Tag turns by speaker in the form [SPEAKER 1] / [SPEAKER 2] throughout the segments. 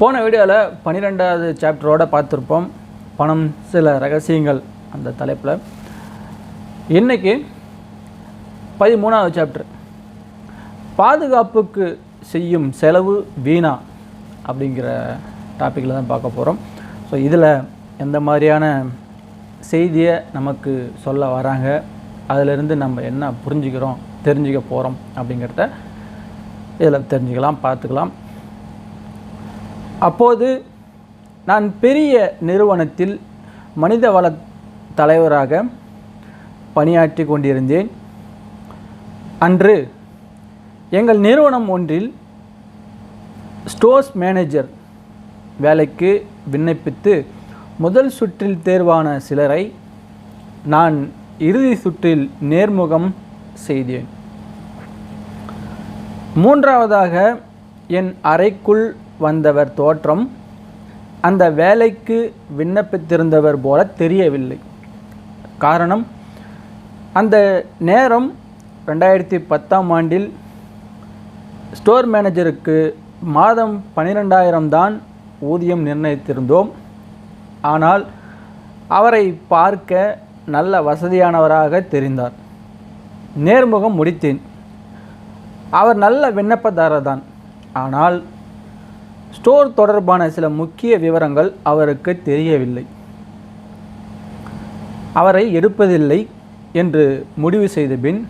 [SPEAKER 1] போன வீடியோவில் பன்னிரெண்டாவது சாப்டரோடு பார்த்துருப்போம். பணம் சில ரகசியங்கள் அந்த தலைப்பில். இன்றைக்கி பதிமூணாவது சாப்டர். பாதுகாப்புக்கு செய்யும் செலவு வீணா அப்படிங்கிற டாப்பிக்கில் தான் பார்க்க போகிறோம் ஸோ இதில் எந்த மாதிரியான செய்தியை நமக்கு சொல்ல வராங்க அதிலிருந்து நம்ம என்ன புரிஞ்சுக்கிறோம் தெரிஞ்சுக்க போகிறோம் அப்படிங்கிறத இதில் தெரிஞ்சுக்கலாம் பார்த்துக்கலாம். அப்போது நான் பெரிய நிறுவனத்தில் மனிதவள தலைவராக பணியாற்றி கொண்டிருந்தேன். அன்று எங்கள் நிறுவனம் ஒன்றில் ஸ்டோர்ஸ் மேனேஜர் வேலைக்கு விண்ணப்பித்து முதல் சுற்றில் தேர்வான சிலரை நான் இறுதி சுற்றில் நேர்முகம் செய்தேன். மூன்றாவதாக என் அறைக்குள் வந்தவர் தோற்றம். அந்த வேலைக்கு விண்ணப்பித்திருந்தவர் போல தெரியவில்லை. காரணம் அந்த நேரம் ரெண்டாயிரத்தி பத்தாம் ஆண்டில் ஸ்டோர் மேனேஜருக்கு மாதம் பன்னிரெண்டாயிரம் தான் ஊதியம் நிர்ணயித்திருந்தோம். ஆனால் அவரை பார்க்க நல்ல வசதியானவராக தெரிந்தார். நேர்முகம் முடித்தேன். அவர் நல்ல விண்ணப்பதாரர் தான். ஆனால் ஸ்டோர் தொடர்பான சில முக்கிய விவரங்கள் அவருக்கு தெரியவில்லை. அவரை எடுப்பதில்லை என்று முடிவு செய்த பின்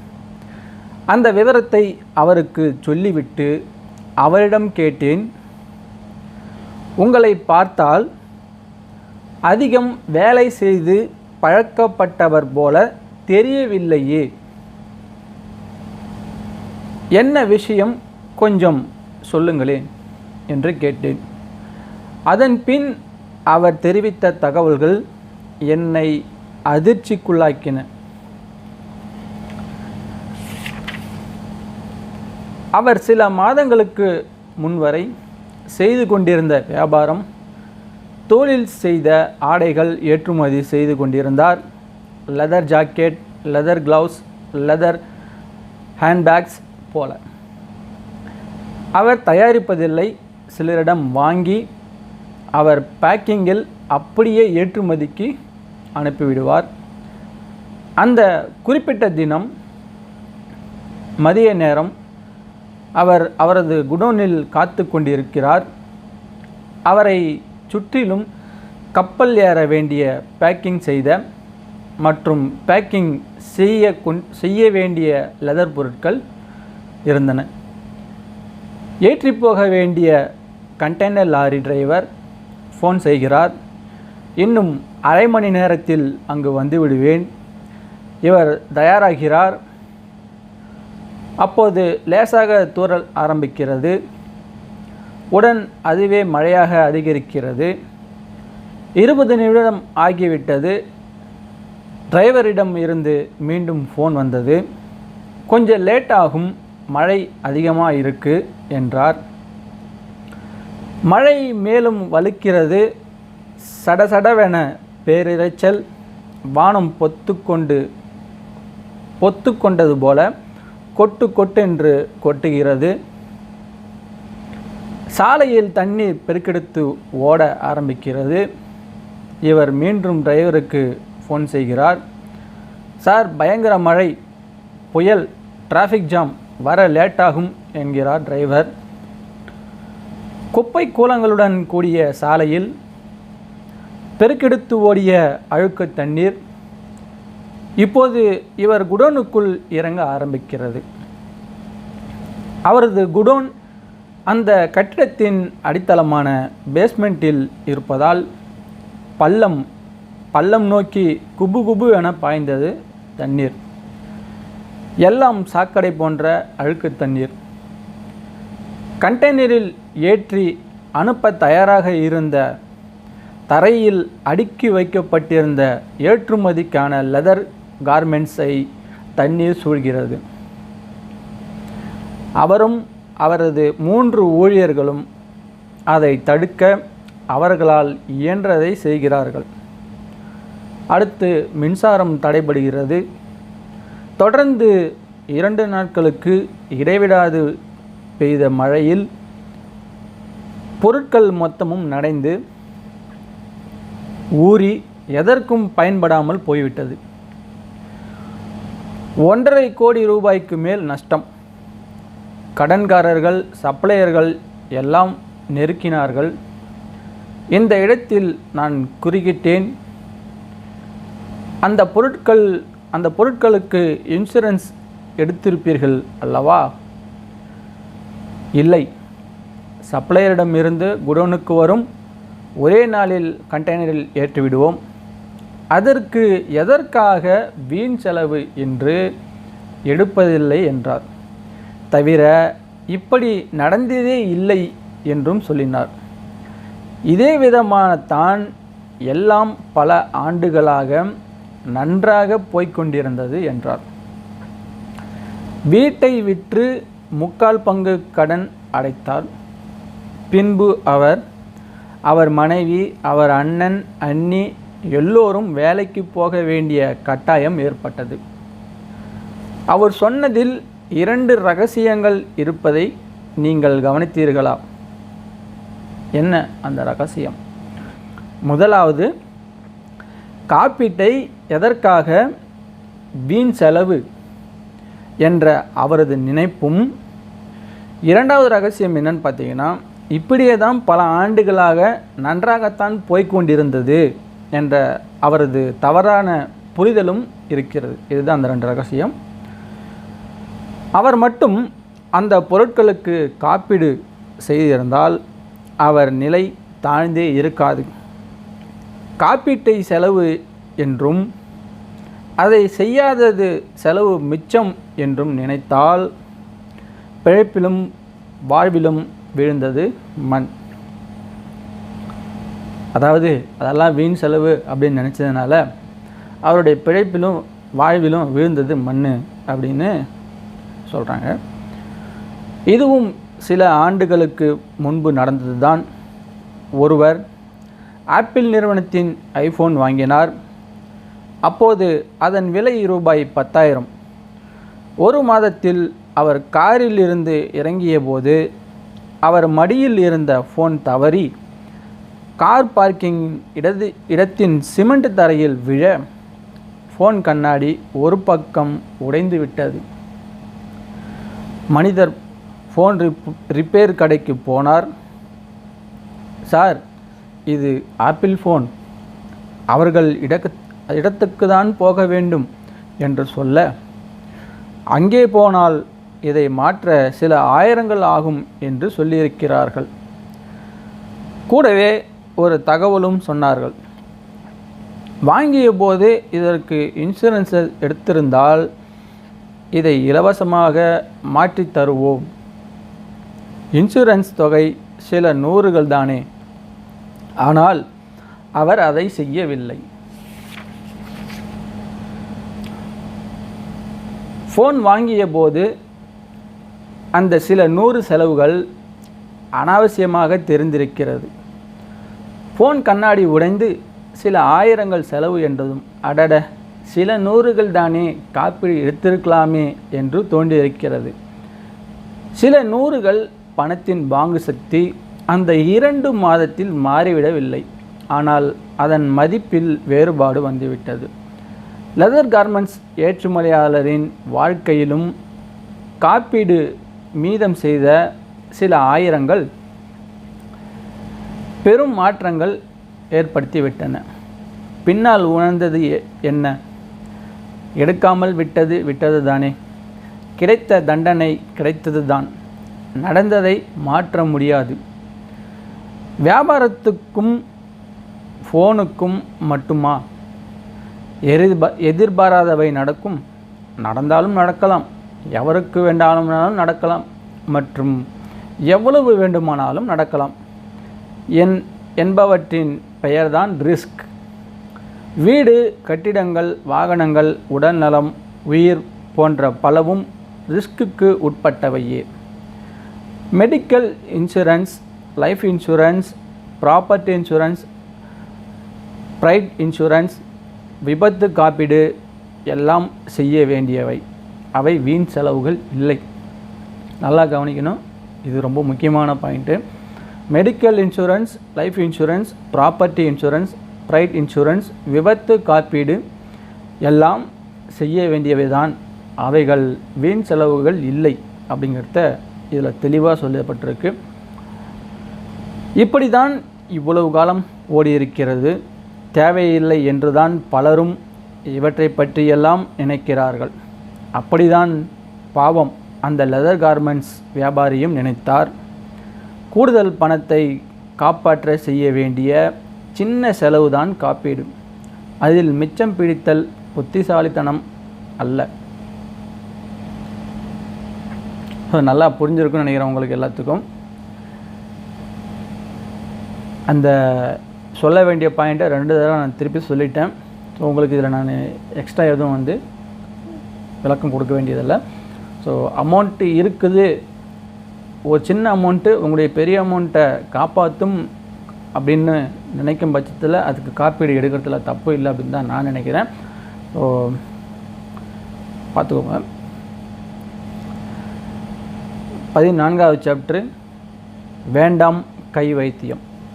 [SPEAKER 1] அந்த விவரத்தை அவருக்கு சொல்லிவிட்டு அவரிடம் கேட்டேன் உங்களை பார்த்தால் அதிகம் வேலை செய்து பழக்கப்பட்டவர் போல தெரியவில்லையே. என்ன விஷயம்? கொஞ்சம் சொல்லுங்களேன். என்று கேட்டேன். அதன் பின் அவர் தெரிவித்த தகவல்கள் என்னை அதிர்ச்சிக்குள்ளாக்கின. அவர் சில மாதங்களுக்கு முன்வரை செய்து கொண்டிருந்த வியாபாரம் தோளில் செய்த ஆடைகள் ஏற்றுமதி செய்து கொண்டிருந்தார். Leather jacket leather gloves leather handbags போல. அவர் தயாரிப்பதில்லை சிலரிடம் வாங்கி அவர் பேக்கிங்கில் அப்படியே ஏற்றுமதிக்கு அனுப்பிவிடுவார். அந்த குறிப்பிட்ட தினம் மதிய நேரம் அவர் அவரது குடோனில் காத்து கொண்டிருக்கிறார். அவரை சுற்றிலும் கப்பல் ஏற வேண்டிய பேக்கிங் செய்த மற்றும் பேக்கிங் செய்ய கொண் செய்ய வேண்டிய லெதர் பொருட்கள் இருந்தன. ஏற்றி போக வேண்டிய கண்டெய்னர் லாரி டிரைவர் ஃபோன் செய்கிறார். இன்னும் அரை மணி நேரத்தில் அங்கு வந்து விடுவேன் இவர் தயாராகிறார். அப்போது லேசாக தூறல் ஆரம்பிக்கிறது. உடன் அதுவே மழையாக அதிகரிக்கிறது. இருபது நிமிடம் ஆகிவிட்டது. டிரைவரிடம் இருந்து மீண்டும் ஃபோன் வந்தது. கொஞ்சம் லேட் ஆகும். மழை அதிகமாக இருக்குது என்றார். மழை மேலும் வலுக்கிறது. சடசடவென பேரிரைச்சல் வானம் பொத்துக்கொண்டு பொத்துக்கொண்டது போல கொட்டு கொட்டு என்று கொட்டுகிறது. சாலையில் தண்ணீர் பெருக்கெடுத்து ஓட ஆரம்பிக்கிறது. இவர் மீண்டும் டிரைவருக்கு ஃபோன் செய்கிறார். சார் பயங்கர மழை புயல் டிராஃபிக் ஜாம் வர லேட்டாகும் என்கிறார் டிரைவர். குப்பை கூலங்களுடன் கூடிய சாலையில் பெருக்கெடுத்து ஓடிய அழுக்கு தண்ணீர் இப்போது இவர் குடோனுக்குள் இறங்க ஆரம்பிக்கிறது. அவரது குடோன் அந்த கட்டிடத்தின் அடித்தளமான பேஸ்மெண்ட்டில் இருப்பதால் பள்ளம் பள்ளம் நோக்கி குபு குபு என பாய்ந்தது தண்ணீர். எல்லாம் சாக்கடை போன்ற அழுக்கு தண்ணீர். கண்டெய்னரில் ஏற்றி அனுப்ப தயாராக இருந்த தரையில் அடுக்கி வைக்கப்பட்டிருந்த ஏற்றுமதிக்கான லெதர் கார்மெண்ட்ஸை தண்ணீர் சூழ்கிறது. அவரும் அவரது மூன்று ஊழியர்களும் அதை தடுக்க அவர்களால் இயன்றதை செய்கிறார்கள். அடுத்து மின்சாரம் தடைபடுகிறது. தொடர்ந்து இரண்டு நாட்களுக்கு இடைவிடாது பெய்த மழையில் பொருட்கள் மொத்தமும் நடைந்து ஊறி எதற்கும் பயன்படாமல் போய்விட்டது. ஒன்றரை கோடி ரூபாய்க்கு மேல் நஷ்டம். கடன்காரர்கள் சப்ளையர்கள் எல்லாம் நெருக்கினார்கள். இந்த இடத்தில் நான் குறுக்கிட்டேன் அந்த பொருட்கள் அந்த பொருட்களுக்கு இன்சூரன்ஸ் எடுத்திருப்பீர்கள் அல்லவா? இல்லை. சப்ளையரிடமிருந்து குடோனுக்கு வரும் ஒரே நாளில் கண்டெய்னரில் ஏற்றிவிடுவோம். அதற்கு எதற்காக வீண் செலவு என்று எடுப்பதில்லை என்றார். தவிர இப்படி நடந்ததே இல்லை என்றும் சொல்லினார். இதே விதமானத்தான் எல்லாம் பல ஆண்டுகளாக நன்றாக போய்க்கொண்டிருந்தது என்றார். வீட்டை விற்று முக்கால் பங்கு கடன் அடைத்தார். பின்பு அவர் அவர் மனைவி அவர் அண்ணன் அண்ணி எல்லோரும் வேலைக்கு போக வேண்டிய கட்டாயம் ஏற்பட்டது. அவர் சொன்னதில் இரண்டு ரகசியங்கள் இருப்பதை நீங்கள் கவனித்தீர்களா? என்ன அந்த ரகசியம்? முதலாவது காப்பீட்டை எதற்காக வீண் செலவு என்ற அவரது நினைப்பும்? இரண்டாவது ரகசியம் என்னன்னு பார்த்தீங்கன்னா இப்படியே தான் பல ஆண்டுகளாக நன்றாகத்தான் போய்க்கொண்டிருந்தது என்ற அவரது தவறான புரிதலும் இருக்கிறது. இதுதான் அந்த ரெண்டு ரகசியம். அவர் மட்டும் அந்த பொருட்களுக்கு காப்பீடு செய்திருந்தால் அவர் நிலை தாழ்ந்தே இருக்காது. காப்பீட்டை செலவு என்றும் அதை செய்யாதது செலவு மிச்சம் என்றும் நினைத்தால் பிழைப்பிலும் வாழ்விலும் விழுந்தது மண். அதாவது அதெல்லாம் வீண் செலவு அப்படின்னு நினச்சதுனால அவருடைய பிழைப்பிலும் வாழ்விலும் விழுந்தது மண் அப்படின்னு சொல்கிறாங்க இதுவும் சில ஆண்டுகளுக்கு முன்பு நடந்தது தான் ஒருவர் ஆப்பிள் நிறுவனத்தின் ஐஃபோன் வாங்கினார். அப்போது அதன் விலை ரூபாய் பத்தாயிரம். ஒரு மாதத்தில் அவர் காரில் இருந்து இறங்கிய போது அவர் மடியில் இருந்த ஃபோன் தவறி கார் பார்க்கிங் இடது இடத்தின் சிமெண்ட் தரையில் விழ ஃபோன் கண்ணாடி ஒரு பக்கம் உடைந்து விட்டது. மனிதர் ஃபோன் ரிப் ரிப்பேர் கடைக்கு போனார். சார் இது ஆப்பிள் ஃபோன் அவர்கள் இடக்கு இடத்துக்கு தான் போக வேண்டும் என்று சொல்ல அங்கே போனால் இதை மாற்ற சில ஆயிரங்கள் ஆகும் என்று சொல்லியிருக்கிறார்கள். கூடவே ஒரு தகவலும் சொன்னார்கள். வாங்கிய போது இதற்கு இன்சூரன்ஸ் எடுத்திருந்தால் இதை இலவசமாக மாற்றித் தருவோம். இன்சூரன்ஸ் தொகை சில நூறுகள் தானே. ஆனால் அவர் அதை செய்யவில்லை. ஃபோன் வாங்கிய போது அந்த சில நூறு செலவுகள் அனாவசியமாக தெரிந்திருக்கிறது. ஃபோன் கண்ணாடி உடைந்து சில ஆயிரங்கள் செலவு என்றதும் அடட சில நூறுகள் தானே காப்பீடு எடுத்திருக்கலாமே என்று தோன்றியிருக்கிறது. சில நூறுகள் பணத்தின் வாங்கு சக்தி அந்த இரண்டு மாதத்தில் மாறிவிடவில்லை. ஆனால் அதன் மதிப்பில் வேறுபாடு வந்துவிட்டது. லெதர் கார்மெண்ட்ஸ் ஏற்றுமதியாளரின் வாழ்க்கையிலும் காப்பீடு மீதம் செய்த சில ஆயிரங்கள் பெரும் மாற்றங்கள் ஏற்படுத்திவிட்டன. பின்னால் உணர்ந்தது என்ன? எடுக்காமல் விட்டது விட்டது தானே கிடைத்த தண்டனை கிடைத்தது தான் நடந்ததை மாற்ற முடியாது. வியாபாரத்துக்கும் ஃபோனுக்கும் மட்டுமா? எதிர்பா எதிர்பாராதவை நடக்கும். நடந்தாலும் நடக்கலாம். எவருக்கு வேண்டாலும் நடக்கலாம். மற்றும் எவ்வளவு வேண்டுமானாலும் நடக்கலாம். என் என்பவற்றின் பெயர்தான் ரிஸ்க். வீடு கட்டிடங்கள் வாகனங்கள் உடல்நலம் உயிர் போன்ற பலவும் ரிஸ்க்குக்கு உட்பட்டவையே. Medical insurance life insurance property insurance freight insurance விபத்து காப்பீடு எல்லாம் செய்ய வேண்டியவை. அவை வீண் செலவுகள் இல்லை. நல்லா கவனிக்கணும். இது ரொம்ப முக்கியமான point. Medical insurance life insurance property insurance freight insurance விபத்து காப்பீடு எல்லாம் செய்ய வேண்டியவை தான் அவைகள் வீண் செலவுகள் இல்லை அப்படிங்கிறத இதில் தெளிவாக சொல்லப்பட்டிருக்கு. இப்படி தான் இவ்வளவு காலம் ஓடியிருக்கிறது. தேவையில்லை என்றுதான் பலரும் இவற்றை பற்றியெல்லாம் நினைக்கிறார்கள். அப்படிதான் பாவம் அந்த லெதர் கார்மெண்ட்ஸ் வியாபாரியும் நினைத்தார். கூடுதல் பணத்தை காப்பாற்ற செய்ய வேண்டிய சின்ன செலவுதான் காப்பீடு. அதில் மிச்சம் பிடித்தல் புத்திசாலித்தனம் அல்ல. நல்லா புரிஞ்சிருக்கும்னு நினைக்கிறேன் உங்களுக்கு எல்லாத்துக்கும். அந்த சொல்ல வேண்டிய பாயிண்ட்டை ரெண்டு தடவை நான் திருப்பி சொல்லிட்டேன். ஸோ உங்களுக்கு இதில் நான் எக்ஸ்ட்ரா எதுவும் வந்து விளக்கம் கொடுக்க வேண்டியதில்லை. ஸோ அமௌண்ட்டு இருக்குது. ஒரு சின்ன அமௌண்ட்டு உங்களுடைய பெரிய அமௌண்ட்டை காப்பாற்றும் அப்படின்னு நினைக்கும் பட்சத்தில் அதுக்கு காப்பீடு எடுக்கிறதுல தப்பு இல்லை அப்படின்னு தான் நான் நினைக்கிறேன். ஸோ பார்த்துக்கோங்க. பதினான்காவது சாப்டரு வேண்டாம் கை வைத்தியம்.